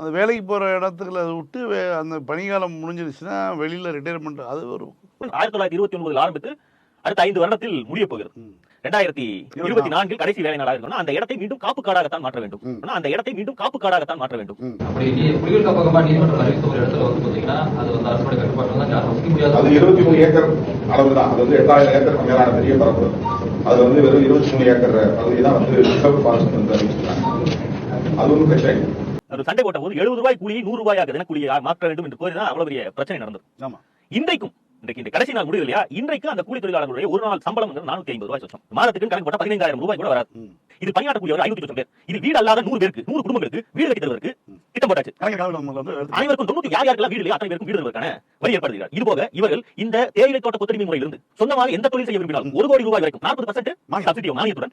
அந்த வேலைக்கு போகிற இடத்துல அதை விட்டு அந்த பணிக்காலம் முடிஞ்சிருச்சுன்னா வெளியில் ரிட்டையர்மெண்ட் அது ஒரு ஆயிரத்தி தொள்ளாயிரத்தி இருபத்தி ஒன்பதுல ஆரம்பித்து அடுத்த ஐந்து வருடத்தில் முடிய போகிறது. ரெண்டாயிரத்தி இருபத்தி நான்கில் கடைசி வேலை நாளாக இருக்கணும் அந்த இடத்தை மீண்டும் காப்பு காடாகத்தான் மாற்ற வேண்டும். ஆனா அந்த இடத்தை மீண்டும் காப்பு காடாகத்தான் மாற்ற வேண்டும். அப்படி புலிகள் காப்பகமா நீதிமன்றம் அறிவித்த ஒரு இடத்துல வந்து பாத்தீங்கன்னா அது வந்து அரசோட கட்டுப்பாட்டில் தான் யாரும் முடியாது. அது இருபத்தி மூணு ஏக்கர் அளவு தான். அது வந்து எட்டாயிரம் ஏக்கர் மேலான பெரிய பரப்பு. அது வந்து வெறும் இருபத்தி மூணு ஏக்கர் பகுதி தான் வந்து ரிசர்வ் ஃபாரஸ்ட் வந்து அறிவிச்சிருக்காங்க. அது ஒன்றும் பிரச்சனை. ஒரு சண்டை போட்ட போது எழுபது ரூபாய் கூலியை நூறு ரூபாயாக தினக்கூலியை மாற்ற வேண்டும் என்று கோரிதான் அவ்வளவு பெரிய பிரச்சனை நடந்தது. ஆமாம் இன்றைக்கும் இன்றைக்கு இந்த கடைசி நாள் முடிவு இல்லையா? இன்றைக்கு அந்த கூலி தொழிலாளர்களுடைய ஒரு நாள் சம்பளம் நானூத்தி ஐம்பது ரூபாய் சொச்சம். மாதத்துக்கு கணக்கு போட்டா பதினைந்தாயிரம் ரூபாய் கூட வராது. இது பணியாற்றக்கூடியவர் ஐநூத்தி சொச்சம் பேர். இது வீடு அல்லாத நூறு பேருக்கு நூறு குடும்பங்களுக்கு வீடு கட்டி தருவதற்கு திட்டம் போட்டாச்சு. அனைவருக்கும் தொண்ணூத்தி யார் யாருக்கெல்லாம் வீடு இல்லையா அத்தனை பேருக்கும் வீடு தருவதற்கான வரி ஏற்படுத்துகிறார் இது போக இவர்கள் இந்த தேயிலை தோட்ட கொத்தடிமை முறையிலிருந்து சொந்தமாக எந்த தொழில் செய்ய விரும்பினாலும் ஒரு கோடி ரூபாய் வரைக்கும் நாற்பது பர்சன்ட் மானியம். சப்சிடி மானியத்துடன்.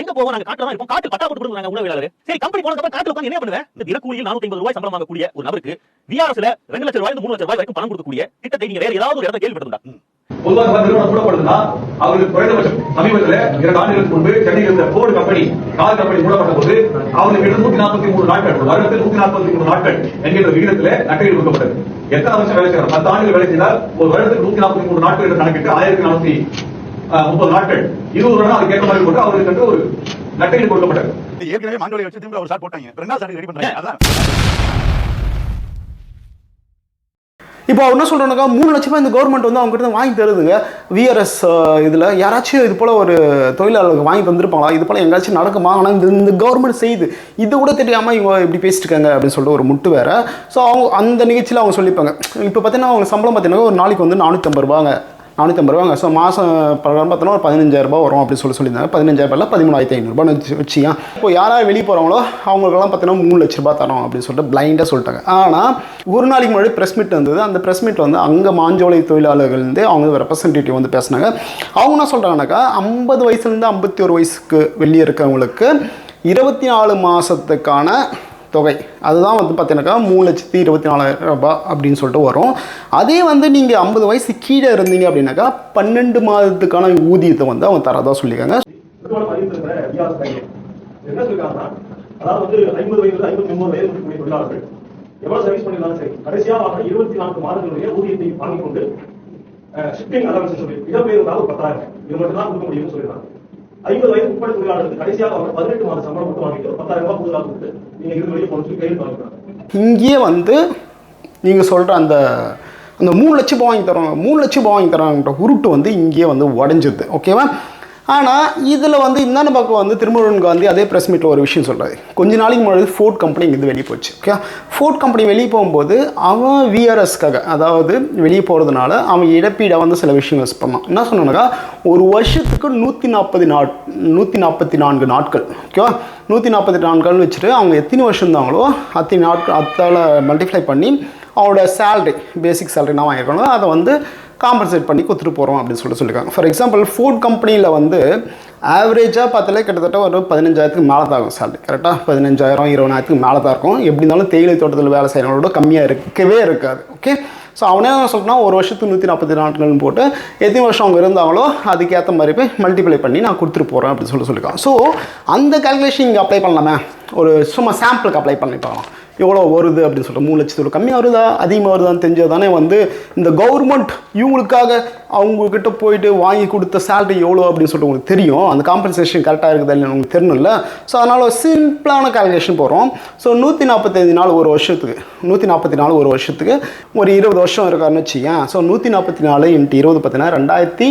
எங்க போவோம்? நாங்க காட்டுல இருப்போம் காட்டு பட்டா போட்டு உணவியலாளர் சரி கம்பெனி போனதுக்கு அப்புறம் காட்டுல உட்கார்ந்து என்ன பண்ணுவேன் இந்த தினக்கூலியில் நானூத்தி ஐம்பது ரூபாய் சம்பளம் வாங்கக்கூடிய ஒரு நபருக்கு விஆர்எஸ்ல ரெண்டு லட்சம் ரூபாய் மூணு லட்சம் ரூபாய் வரைக்கும் பணம் கொடுக்கக்கூடிய திட்டத்தை நீங்க வேற ஏதாவது ஒரு இடத்தை கேள்விப்பட்டிருந்தா பொதுவாக இந்த நிறுவனம் மூடப்படுதுன்னா அவங்களுக்கு குறைந்தபட்சம் சமீபத்தில் இரண்டு ஆண்டுகளுக்கு முன்பு சென்னையில் இருந்த போர்டு கம்பெனி கார் கம்பெனி மூடப்பட்ட போது அவர்களுக்கு நூத்தி நாற்பத்தி மூணு நாட்கள் ஒரு வருடத்தில் நூத்தி நாற்பத்தி மூணு நாட்கள் என்கிற விகிதத்தில் நட்டையில் கொடுக்கப்பட்டது. எத்தனை வருஷம் வேலை செய்யறாங்க பத்து ஆண்டுகள் வேலை செய்தால் ஒரு வருடத்துக்கு நூத்தி நாற்பத்தி மூணு நாட்கள் என்று கணக்கிட்டு ஆயிரத்தி நானூத்தி முப்பது நாட்கள். இருபது வருடம் அதுக்கு ஏற்ற மாதிரி போட்டு அவர்களுக்கு ஒரு நட்டையில் கொடுக்கப்பட்டது. ஏற்கனவே மாண்டோலை வச்சு திரும்ப ஒரு சார் போட்டாங்க. ரெண்டாவது சார் ரெடி பண்றாங்க. அதான். இப்போ அவர் என்ன சொல்கிறாங்க மூணு லட்சமாக இந்த கவர்மெண்ட் வந்து அவங்ககிட்ட வாங்கி தருதுங்க. விஆர்எஸ் இதில் யாராச்சும் இது போல் ஒரு தொழிலாளர்களுக்கு வாங்கி தந்திருப்பாங்களா? இது போல் எங்கேயாச்சும் நடக்குமா? ஆனால் இந்த இந்த கவர்மெண்ட் செய்யுது இது கூட தெரியாமல் இவங்க இப்படி பேசிட்டு இருக்காங்க அப்படின்னு சொல்லிட்டு ஒரு முட்டு வேற. ஸோ அவங்க அந்த நிகழ்ச்சியில் அவங்க சொல்லிப்பாங்க. இப்போ பார்த்தீங்கன்னா அவங்க சம்பளம் பார்த்தீங்கன்னா ஒரு நாளைக்கு வந்து நானூற்றம்பது ரூபாங்க. நானூற்றம்பது ரூபாங்க. ஸோ மாதம் பிரகாரம் பார்த்தோன்னா ஒரு பதினஞ்சாயிரம் வரும் அப்படின்னு சொல்லி சொல்லியிருந்தாங்க. பதினஞ்சாயிரம் இல்லை பதிமூணாயிரத்தி ஐநூறுரூபா வச்சு வச்சியா. இப்போ யாராவது வெளியே போகிறாங்களோ அவங்களுக்கெல்லாம் பார்த்தீங்கன்னா மூணு லட்ச ரூபா தரோம் அப்படின்னு சொல்லிட்டு பிளைண்டாக சொல்லிட்டாங்க. ஆனால் ஒரு நாளைக்கு முன்னாடி ப்ரெஸ் மீட் வந்தது. அந்த ப்ரெஸ் மீட் வந்து அங்கே மாஞ்சோலை தொழிலாளர்கள் வந்து அவங்க ரெப்ரசன்டேட்டிவ் வந்து பேசினாங்க. அவங்க என்ன சொல்கிறாங்கனாக்கா ஐம்பது வயசுலேருந்து ஐம்பத்தி ஒரு வயசுக்கு வெளியே இருக்கிறவங்களுக்கு இருபத்தி நாலு மாதத்துக்கான தொகை. அதுதான் வந்து பார்த்தீங்கன்னாக்கா மூணு லட்சத்தி இருபத்தி நாலாயிரம் ரூபாய் அப்படின்னு சொல்லிட்டு வரும். அதே வந்து நீங்கள் ஐம்பது வயசு கீழே இருந்தீங்க அப்படின்னாக்கா பன்னெண்டு மாதத்துக்கான ஊதியத்தை வந்து அவங்க தரதா சொல்லியிருக்காங்க. என்ன? அதாவது வந்து ஐம்பது ஐம்பத்தி ஒன்பது வயது இருக்கக்கூடிய தொழிலாளர்கள் எவ்வளவு சர்வீஸ் சரி கடைசியா வாங்கின இருபத்தி நான்கு மாதங்களுடைய ஊதியத்தை வாங்கிக் கொண்டு ஷிப்பிங் அலவன்ஸ் சொல்லி இடம்பெயர்ந்தால் ஒரு பத்தாயிரம். இது மட்டும் தான் கொடுக்க முடியும்னு சொல்லிடுறாங்க ஐம்பது வயது உட்பட தொழிலாளர்களுக்கு கடைசியாக அவங்க பதினெட்டு மாத சம்பளம் மட்டும் வாங்கிட்டு பத்தாயிரம் ரூபாய் கூடுதலாக கொடுத்து நீங்க இருந்து வெளியே போன சொல்லி கையெழுத்து வாங்கிக்கிறாங்க இங்கேயே வந்து நீங்கள் சொல்கிற அந்த அந்த மூணு லட்சம் ரூபாய் வாங்கி தரோம் மூணு லட்சம் ரூபாய் வாங்கி தரோங்கிற உருட்டு வந்து இங்கேயே வந்து உடஞ்சிது. ஓகேவா ஆனால் இதில் வந்து இந்த பக்கம் வந்து திருமுருகன் காந்தி அதே ப்ரெஸ் மீட்டில் ஒரு விஷயம் சொல்கிறாரு கொஞ்ச நாளைக்கு முன்னாடி ஃபோர்ட் கம்பெனி இங்கேருந்து வெளியே போச்சு ஓகே ஃபோர்ட் கம்பெனி வெளியே போகும்போது அவன் விஆர்எஸ்க்காக அதாவது வெளியே போகிறதுனால அவன் இழப்பீடை வந்து சில விஷயம் யூஸ் பண்ணான். என்ன சொன்னாக்கா ஒரு வருஷத்துக்கு நூற்றி நாற்பது நாட் நூற்றி நாற்பத்தி நான்கு நாட்கள் ஓகேவா நூற்றி நாற்பத்தி நான்குகள் வச்சுட்டு அவங்க எத்தனை வருஷம் இருந்தாங்களோ அத்தனை நாட்கள் அத்தால் மல்டிப்ளை பண்ணி அவனோட சேல்ரி பேசிக் சேல்ரி நான் வாங்கியிருக்கணும் அதை வந்து காம்பன்சேட் பண்ணி கொடுத்துட்டு போகிறோம் அப்படின்னு சொல்லி சொல்லியிருக்காங்க ஃபார் எக்ஸாம்பிள் ஃபுட் கம்பெனியில் வந்து ஆவரேஜாக பார்த்தாலே கிட்டத்தட்ட ஒரு பதினஞ்சாயிரத்துக்கு மேலே தான் இருக்கும் சேலரி கரெக்டாக பதினஞ்சாயிரம் இருபதாயிரத்துக்கு மேலே தான் இருக்கும். எப்படி இருந்தாலும் தேயிலை தோட்டத்தில் வேலை செய்கிறவங்களோட கம்மியாக இருக்கவே இருக்காது. ஓகே ஸோ அவனே என்ன சொல்கிறான் ஒரு வருஷத்துக்கு நூற்றி நாற்பத்தி நாட்கள்னு போட்டு எத்தனை வருஷம் அவங்க இருந்தாங்களோ அதுக்கேற்ற மாதிரி போய் மல்டிப்ளை பண்ணி நான் கொடுத்துட்டு போகிறேன் அப்படின்னு சொல்லி சொல்லியிருக்கான் ஸோ அந்த கால்குலேஷன் இங்கே அப்ளை பண்ணலாமே. ஒரு சும்மா சாம்பிளுக்கு அப்ளை பண்ணி பார்க்கலாம். எவ்வளோ வருது அப்படின்னு சொல்லிட்டு மூணு லட்சத்தோட கம்மியாக வருதா அதிகமாக வருதான்னு தெரிஞ்சது தானே வந்து இந்த கவர்மெண்ட் இவங்களுக்காக அவங்கக்கிட்ட போயிட்டு வாங்கி கொடுத்த சேலரி எவ்வளோ அப்படின்னு சொல்லிட்டு உங்களுக்கு தெரியும். அந்த காம்பன்சேஷன் கரெக்டாக இருக்குதா இல்லை உங்களுக்கு தெரியணும்ல. ஸோ அதனால் ஒரு சிம்பிளான கால்குலேஷன் போகிறோம் ஸோ நூற்றி நாற்பத்தஞ்சு நாள் ஒரு வருஷத்துக்கு நூற்றி நாற்பத்தி நாலு ஒரு வருஷத்துக்கு ஒரு இருபது வருஷம் இருக்காருன்னு வச்சுக்கேன் ஸோ நூற்றி நாற்பத்தி நாலு இன்ட்டு இருபது பார்த்தீங்கன்னா ரெண்டாயிரத்தி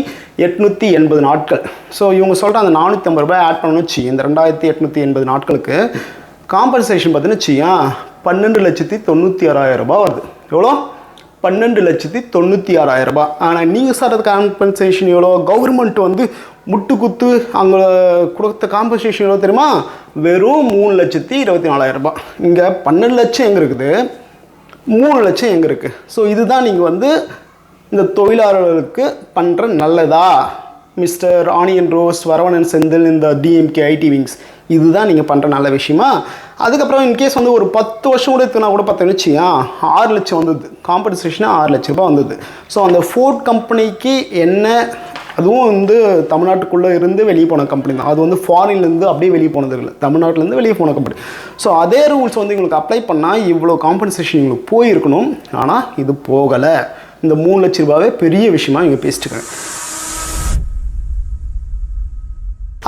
எட்நூற்றி எண்பது நாட்கள். ஸோ இவங்க சொல்கிற அந்த நானூற்றி ஐம்பது ரூபாய் ஆட் பண்ணணும்னு வச்சு இந்த ரெண்டாயிரத்தி எட்நூற்றி எண்பது நாட்களுக்கு காம்பன்சேஷன் பார்த்தீங்கன்னா வச்சுக்கேன் பன்னெண்டு லட்சத்தி தொண்ணூற்றி ஆறாயிரம் ரூபாய் வருது. எவ்வளோ? பன்னெண்டு லட்சத்தி தொண்ணூற்றி ஆறாயிரம் ரூபாய். ஆனால் நீங்கள் சார்றது காம்பன்சேஷன் எவ்வளோ? கவர்மெண்ட் வந்து முட்டு குத்து அங்கே கொடுத்த காம்பன்சேஷன் எவ்வளோ தெரியுமா? வெறும் மூணு லட்சத்தி இருபத்தி நாலாயிரம் ரூபாய். இங்கே பன்னெண்டு லட்சம் எங்கே இருக்குது? மூணு லட்சம் எங்கே இருக்குது ஸோ இதுதான் நீங்கள் வந்து இந்த தொழிலாளர்களுக்கு பண்ணுற நல்லதா? Mister onion rose Varavanan Senthil இந்த டிஎம்கே ஐடி விங்ஸ் இதுதான் நீங்கள் பண்ணுற நல்ல விஷயமா? அதுக்கப்புறம் இன்கேஸ் வந்து ஒரு பத்து வருஷம் கூட எடுத்துனா கூட பார்த்தோன்னு வச்சியா ஆறு லட்சம் வந்தது. காம்பன்சேஷனாக ஆறு லட்ச ரூபாய் வந்தது. ஸோ அந்த ஃபோர்ட் கம்பெனிக்கு என்ன அதுவும் வந்து தமிழ்நாட்டுக்குள்ளே இருந்து வெளியே போன கம்பெனி தான். அது வந்து ஃபாரின்லேருந்து அப்படியே வெளியே போனது இல்லை. தமிழ்நாட்டிலேருந்து வெளியே போன கம்பெனி ஸோ அதே ரூல்ஸ் வந்து எங்களுக்கு அப்ளை பண்ணால் இவ்வளோ காம்பன்சேஷன் எங்களுக்கு போயிருக்கணும். ஆனால் இது போகலை. இந்த மூணு லட்ச ரூபாவே பெரிய விஷயமா இங்கே பேசிட்டுருக்காங்க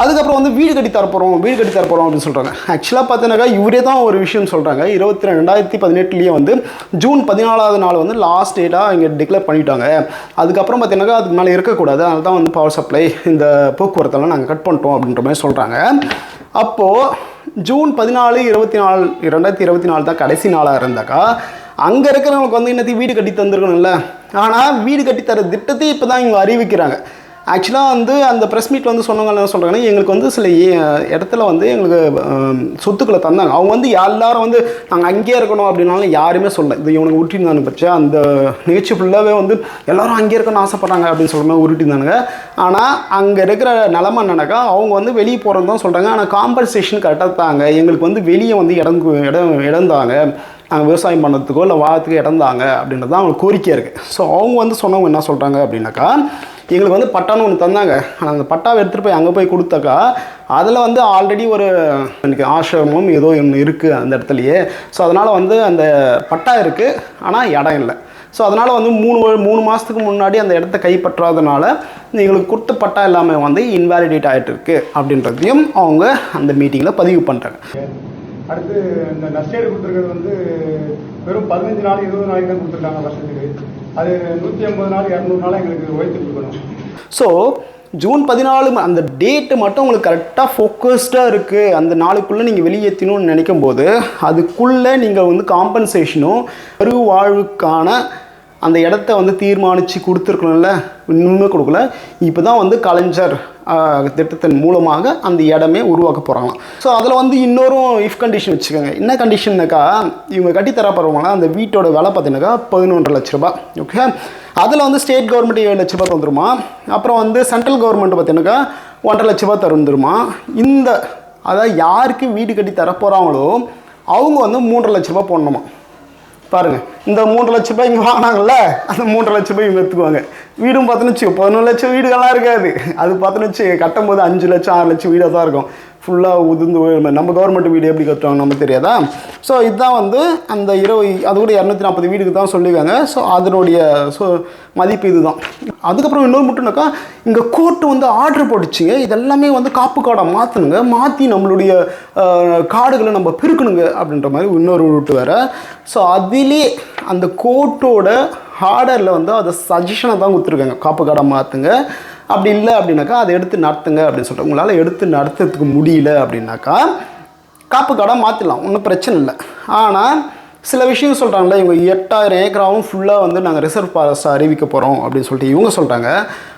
அதுக்கப்புறம் வந்து வீடு கட்டி தரப்போகிறோம் வீடு கட்டி தரப்போகிறோம் அப்படின்னு சொல்கிறாங்க ஆக்சுவலாக பார்த்தீங்கன்னாக்கா இவரே தான் ஒரு விஷயம் சொல்கிறாங்க இருபத்தி ரெண்டாயிரத்தி பதினெட்டுலேயே வந்து ஜூன் பதினாலாவது நாள் வந்து லாஸ்ட் டேட்டாக இங்கே டிக்ளேர் பண்ணிட்டாங்க. அதுக்கப்புறம் பார்த்தீங்கன்னாக்கா அதுக்கு மேலே இருக்கக்கூடாது. அதனால தான் வந்து பவர் சப்ளை இந்த போக்குவரத்தெல்லாம் நாங்கள் கட் பண்ணிட்டோம் அப்படின்ற மாதிரி சொல்கிறாங்க அப்போது ஜூன் பதினாலு இருபத்தி நாலு ரெண்டாயிரத்தி இருபத்தி நாலு தான் கடைசி நாளாக இருந்தாக்கா அங்கே இருக்கிறவங்களுக்கு வந்து இன்னத்தையும் வீடு கட்டி தந்திருக்கணும்ல. ஆனால் வீடு கட்டி தர திட்டத்தை இப்போ தான் இவங்க அறிவிக்கிறாங்க. ஆக்சுவலாக வந்து அந்த ப்ரெஸ் மீட் வந்து சொன்னவங்க என்ன சொல்கிறாங்கன்னா எங்களுக்கு வந்து சில இடத்துல வந்து எங்களுக்கு சொத்துக்களை தந்தாங்க. அவங்க வந்து எல்லாரும் வந்து நாங்கள் அங்கேயே இருக்கணும் அப்படின்னாலும் யாருமே சொல்லலை. இது இவனுக்கு உருட்டிருந்தானு பட்சா அந்த நிகழ்ச்சி ஃபுல்லாகவே வந்து எல்லாரும் அங்கேயே இருக்கணும்னு ஆசைப்பட்றாங்க அப்படின்னு சொல்கிற மாதிரி உருட்டிருந்தானுங்க ஆனால் அங்கே இருக்கிற நிலமை என்னன்னாக்கா அவங்க வந்து வெளியே போகிறது தான் சொல்கிறாங்க ஆனால் காம்பன்சேஷன் கரெக்டாக தாங்க. எங்களுக்கு வந்து வெளியே வந்து இடம் இடம் இடந்தாங்க நாங்கள் விவசாயம் பண்ணுறதுக்கோ இல்லை வாரத்துக்கோ இடந்தாங்க அப்படின்றது தான் அவங்களுக்கு கோரிக்கையாக இருக்குது ஸோ அவங்க வந்து சொன்னவங்க என்ன சொல்கிறாங்க அப்படின்னாக்கா எங்களுக்கு வந்து பட்டான்னு ஒன்று தந்தாங்க. ஆனால் அந்த பட்டாவை எடுத்துகிட்டு போய் அங்கே போய் கொடுத்தாக்கா அதில் வந்து ஆல்ரெடி ஒரு எனக்கு ஆசிரமம் ஏதோ ஒன்று இருக்குது அந்த இடத்துலையே. ஸோ அதனால் வந்து அந்த பட்டா இருக்குது ஆனால் இடம் இல்லை. ஸோ அதனால் வந்து மூணு மூணு மாதத்துக்கு முன்னாடி அந்த இடத்த கைப்பற்றாதனால எங்களுக்கு கொடுத்த பட்டா எல்லாமே வந்து இன்வாலிடேட் ஆகிட்டு இருக்கு அப்படின்றதையும் அவங்க அந்த மீட்டிங்கில் பதிவு பண்ணுறாங்க அடுத்து இந்த நஷ்டேடு கொடுத்துருக்கிறது வந்து வெறும் பதினஞ்சு நாள் இருபது நாளைக்கு தான் கொடுத்துருக்காங்க வருஷத்துக்கு. அது நூற்றி ஐம்பது நாள் இரநூறு நாள் எங்களுக்கு உயர்த்தி கொடுக்கணும். ஸோ ஜூன் பதினாலு அந்த டேட்டு மட்டும் உங்களுக்கு கரெக்டாக ஃபோக்கஸ்டாக இருக்குது அந்த நாளுக்குள்ளே நீங்கள் வெளியேற்றணும்னு நினைக்கும் போது அதுக்குள்ளே நீங்கள் வந்து காம்பன்சேஷனும் வாழ்வுக்கான அந்த இடத்த வந்து தீர்மானித்து கொடுத்துருக்கணும்ல இன்னுமே கொடுக்கல. இப்போ தான் வந்து கலைஞர் திட்டத்தின் மூலமாக அந்த இடமே உருவாக்க போகிறாங்களாம் ஸோ அதில் வந்து இன்னொரு இஃப் கண்டிஷன் வச்சுக்கோங்க. என்ன கண்டிஷன்னாக்கா இவங்க கட்டித்தர போகிறவங்களா அந்த வீட்டோட விலை பார்த்தீங்கன்னாக்கா பதினொன்றரை லட்ச ரூபா ஓகே அதில் வந்து ஸ்டேட் கவர்மெண்ட் ஏழு லட்ச ரூபாய் தந்துருமா? அப்புறம் வந்து சென்ட்ரல் கவர்மெண்ட் பார்த்தீங்கன்னாக்கா ஒன்றரை லட்ச ரூபா தருந்துருமா இந்த அதாவது யாருக்கு வீடு கட்டி தரப்போகிறாங்களோ அவங்க வந்து மூன்றரை லட்ச ரூபா போடணுமா? பாருங்கள் இந்த மூன்று லட்ச ரூபாய் இங்கே வாங்கினாங்கல்ல அந்த மூன்று லட்ச ரூபாய் இவங்க எடுத்துக்குவாங்க. வீடும் பார்த்துன்னு வச்சுக்கோ பதினொன்று லட்சம் வீடுகள்லாம் இருக்காது. அது பார்த்துன்னு வச்சு கட்டும்போது அஞ்சு லட்சம் ஆறு லட்சம் வீடாக தான் இருக்கும். ஃபுல்லாக உதிர்ந்து நம்ம கவர்மெண்ட் வீடு எப்படி கட்டுவாங்க நமக்கு தெரியாதா? ஸோ இதுதான் வந்து அந்த இருபது அது கூட இரநூத்தி நாற்பது வீடுக்கு தான் சொல்லியிருக்காங்க. ஸோ அதனுடைய ஸோ மதிப்பு இதுதான். அதுக்கப்புறம் இன்னொரு மட்டும்னாக்கா இங்கே கோர்ட்டு வந்து ஆர்டர் போட்டுச்சுங்க. இதெல்லாமே வந்து காப்பு காடை மாற்றணுங்க மாற்றி நம்மளுடைய காடுகளை நம்ம பெருக்கணுங்க அப்படின்ற மாதிரி இன்னொரு ரூட்டு வேறு. ஸோ அதிலே அந்த கோர்ட்டோட ஆர்டரில் வந்து அதை சஜஷனை தான் கொடுத்துருக்காங்க. காப்பு காடை மாற்றுங்க அப்படி இல்லை அப்படின்னாக்கா அதை எடுத்து நடத்துங்க அப்படின்னு சொல்லிட்டு உங்களால் எடுத்து நடத்துறதுக்கு முடியல அப்படின்னாக்கா காப்பு கடை மாற்றிடலாம் ஒன்றும் பிரச்சனை இல்லை. ஆனால் சில விஷயம் சொல்கிறாங்களே இவங்க எட்டாயிரம் ஏக்கராவும் ஃபுல்லாக வந்து நாங்கள் ரிசர்வ் ஃபாரஸ்ட்டாக அறிவிக்க போகிறோம் அப்படின்னு சொல்லிட்டு இவங்க சொல்கிறாங்க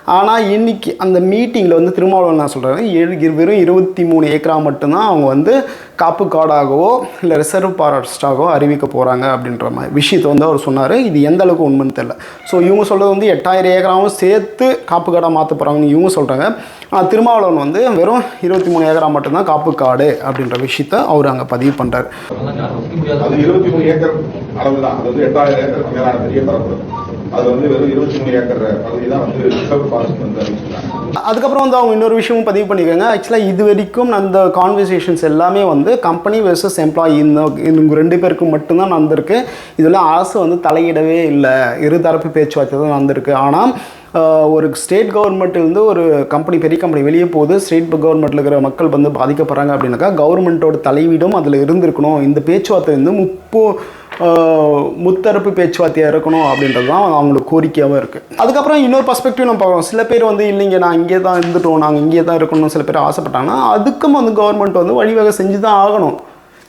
ஆனால் இன்றைக்கி அந்த மீட்டிங்கில் வந்து திருமாவளவன் நான் சொல்கிறாங்க ஏழு வெறும் இருபத்தி மூணு ஏக்கரா மட்டும்தான் அவங்க வந்து காப்பு காடாகவோ இல்லை ரிசர்வ் ஃபாரஸ்டாகவோ அறிவிக்க போகிறாங்க அப்படின்ற மாதிரி விஷயத்தை வந்து அவர் சொன்னார். இது எந்த அளவுக்கு உண்மைன்னு தெரில ஸோ இவங்க சொல்கிறது வந்து எட்டாயிரம் ஏக்கராவும் சேர்த்து காப்பு காடாக மாற்ற போகிறாங்கன்னு இவங்க சொல்கிறாங்க ஆனால் திருமாவளவன் வந்து வெறும் இருபத்தி மூணு ஏக்கரா மட்டும்தான் காப்பு காடு அப்படின்ற விஷயத்த அவர் அங்கே பதிவு பண்ணுறாரு இருபத்தி மூணு ஏக்கர் அளவு தான் அது வந்து எட்டாயிரம் ஏக்கர் மேலான பெரிய பரப்பு. அது வந்து வெறும் இருபத்தி மூணு ஏக்கர் பகுதி தான் வந்து ரிசர்வ் ஃபாரஸ்ட் வந்து அறிவிச்சிருக்காங்க. அதுக்கப்புறம் வந்து அவங்க இன்னொரு விஷயமும் பதிவு பண்ணிக்கோங்க ஆக்சுவலாக இது வரைக்கும் அந்த கான்வர்சேஷன்ஸ் எல்லாமே வந்து கம்பெனி வெர்சஸ் எம்ப்ளாயி இந்த ரெண்டு பேருக்கு மட்டும்தான் நடந்திருக்கு. இதெல்லாம் அரசு வந்து தலையிடவே இல்லை. இருதரப்பு பேச்சுவார்த்தை தான் நடந்திருக்கு. ஆனால் ஒரு ஸ்டேட் கவர்மெண்ட்லேருந்து ஒரு கம்பெனி பெரிய கம்பெனி வெளியே போகுது. ஸ்டேட் கவர்மெண்ட்டில் இருக்கிற மக்கள் வந்து பாதிக்கப்படுறாங்க அப்படின்னாக்கா கவர்மெண்ட்டோட தலையீடும் அதில் இருந்திருக்கணும். இந்த பேச்சுவார்த்தை வந்து முப்போ முத்தரப்பு பேச்சுவார்த்தையாக இருக்கணும் அப்படின்றது தான் அவங்களுக்கு கோரிக்கையாகவும் இருக்குது அதுக்கப்புறம் இன்னொரு பர்ஸ்பெக்டிவ் நம்ம பார்க்கணும். சில பேர் வந்து இல்லைங்க நான் இங்கே தான் இருந்துட்டோம் நாங்கள் இங்கே தான் இருக்கணும்னு சில பேர் ஆசைப்பட்டாங்கன்னா அதுக்கும் வந்து கவர்மெண்ட் வந்து வழிவகை செஞ்சு தான் ஆகணும்.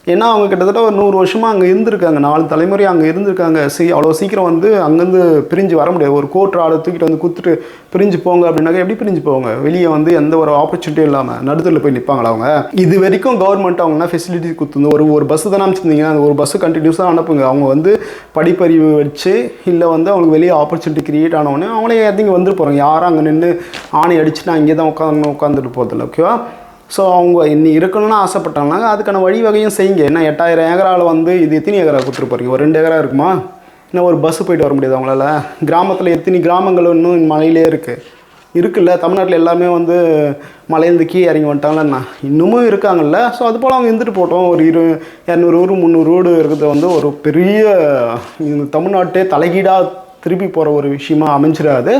ஏன்னா அவங்க கிட்டத்தட்ட ஒரு நூறு வருஷமாக அங்கே இருந்திருக்காங்க. நாலு தலைமுறை அங்கே இருந்திருக்காங்க. சீ அவ்வளோ சீக்கிரம் வந்து அங்கேருந்து பிரிஞ்சு வர முடியாது. ஒரு கோர்ட் ஆளை தூக்கிட்டு வந்து குத்துட்டு பிரிஞ்சு போங்க அப்படின்னாக்க எப்படி பிரிஞ்சு போவாங்க? வெளியே வந்து எந்த ஒரு ஆப்பர்ச்சுனிட்டியும் இல்லாமல் நடுத்தரில் போய் நிற்பாங்களா அவங்க? இது வரைக்கும் கவர்மெண்ட் அவங்க ஃபெசிலிட்டி கொடுத்துருந்து ஒரு ஒரு பஸ்ஸு தானே அமைச்சிருந்தீங்கன்னா அந்த ஒரு பஸ்ஸு கண்டினியூஸாக அனுப்புங்க. அவங்க வந்து படிப்பறிவு வச்சு இல்லை வந்து அவங்களுக்கு வெளியே ஆப்பர்ச்சுனிட்டி கிரியேட் ஆனவொடனே அவங்களே இறங்கி வந்துட்டு போகிறாங்க யாரும் அங்கே நின்று ஆணை அடிச்சு நான் இங்கே தான் உட்காந்து உட்காந்துட்டு போகிறதில்ல ஓகேவா ஸோ அவங்க இன்னி இருக்கணும்னு ஆசைப்பட்டாங்கன்னா அதுக்கான வழிவகையும் செய்யுங்க. என்ன எட்டாயிரம் ஏக்கராவில் வந்து இது எத்தனை ஏக்கரா கொடுத்துட்டு போகிறீங்க ஒரு ரெண்டு ஏக்கரா இருக்குமா? இன்னும் ஒரு பஸ்ஸு போயிட்டு வர முடியாது அவங்களால? கிராமத்தில் எத்தனை கிராமங்கள் இன்னும் மலையிலே இருக்குது இருக்குல்ல தமிழ்நாட்டில் எல்லாமே வந்து மலையிலேருந்து கீழே இறங்கி வந்துட்டாங்கல்லண்ணா இன்னமும் இருக்காங்கல்ல? ஸோ அது போல் அவங்க இருந்துட்டு போட்டோம். ஒரு இரு இரநூறு ஊர் முந்நூறு ரோடு இருக்கிறது வந்து ஒரு பெரிய தமிழ்நாட்டே தலைகீடாக திருப்பி போகிற ஒரு விஷயமா அமைஞ்சிடாது.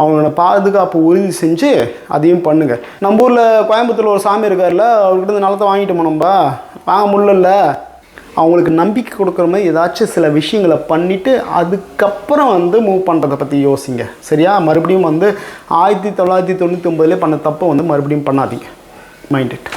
அவங்களோட பாதுகாப்பு உறுதி செஞ்சு அதையும் பண்ணுங்க. நம்ம ஊரில் கோயம்புத்தூர்ல ஒரு சாமி இருக்கார்ல அவர்கிட்ட இந்த நிலத்தை வாங்கிட்டோமா நம்ம? வாங்க முடியல அவங்களுக்கு நம்பிக்கை கொடுக்குற மாதிரி ஏதாச்சும் சில விஷயங்களை பண்ணிவிட்டு அதுக்கப்புறம் வந்து மூவ் பண்ணுறதை பற்றி யோசிங்க. சரியா? மறுபடியும் வந்து ஆயிரத்தி தொள்ளாயிரத்தி தொண்ணூற்றி ஒம்பதுலேயே பண்ண தப்பை வந்து மறுபடியும் பண்ணாதீங்க. Mind it